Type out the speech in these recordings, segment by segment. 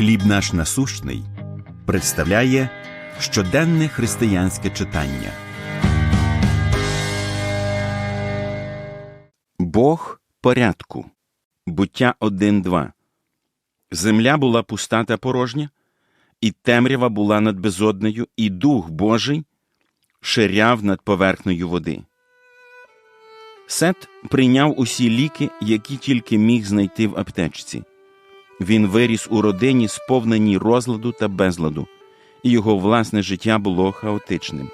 Хліб наш насущний представляє щоденне християнське читання. Бог порядку. Буття 1.2 Земля була пуста та порожня, і темрява була над безоднею, і Дух Божий ширяв над поверхнею води. Сет прийняв усі ліки, які тільки міг знайти в аптечці. Він виріс у родині, сповненій розладу та безладу, і його власне життя було хаотичним.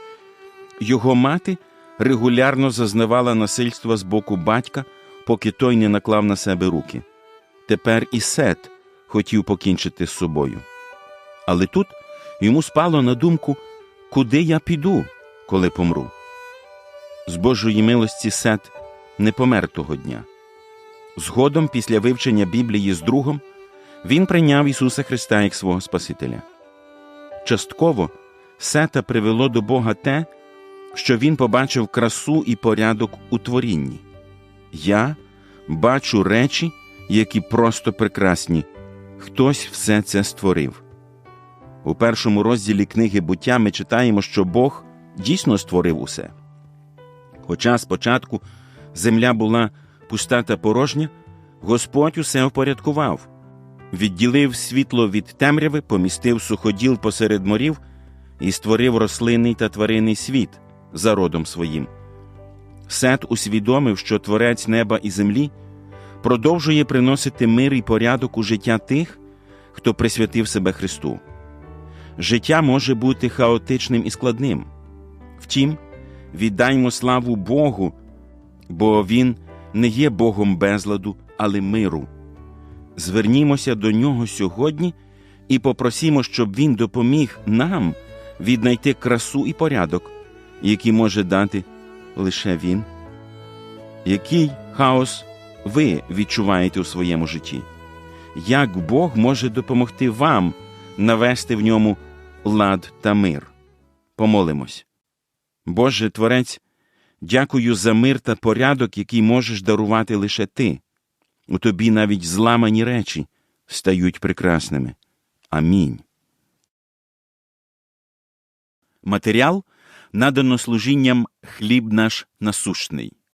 Його мати регулярно зазнавала насильства з боку батька, поки той не наклав на себе руки. Тепер і Сет хотів покінчити з собою. Але тут йому спало на думку, куди я піду, коли помру. З Божої милості Сет не помер того дня. Згодом, після вивчення Біблії з другом, він прийняв Ісуса Христа як свого Спасителя. Частково Сета привело до Бога те, що він побачив красу і порядок у творінні. Я бачу речі, які просто прекрасні. Хтось все це створив. У першому розділі книги буття ми читаємо, що Бог дійсно створив усе. Хоча спочатку земля була пуста та порожня, Господь усе впорядкував, відділив світло від темряви, помістив суходіл посеред морів і створив рослинний та тваринний світ за родом своїм. Сет усвідомив, що творець неба і землі продовжує приносити мир і порядок у життя тих, хто присвятив себе Христу. Життя може бути хаотичним і складним. Втім, віддаймо славу Богу, бо Він не є Богом безладу, але миру. Звернімося до нього сьогодні і попросімо, щоб Він допоміг нам віднайти красу і порядок, які може дати лише Він. Який хаос ви відчуваєте у своєму житті? Як Бог може допомогти вам навести в ньому лад та мир? Помолимось. Боже Творець, дякую за мир та порядок, який можеш дарувати лише Ти. У тобі навіть зламані речі стають прекрасними. Амінь. Матеріал надано служінням хліб наш насущний.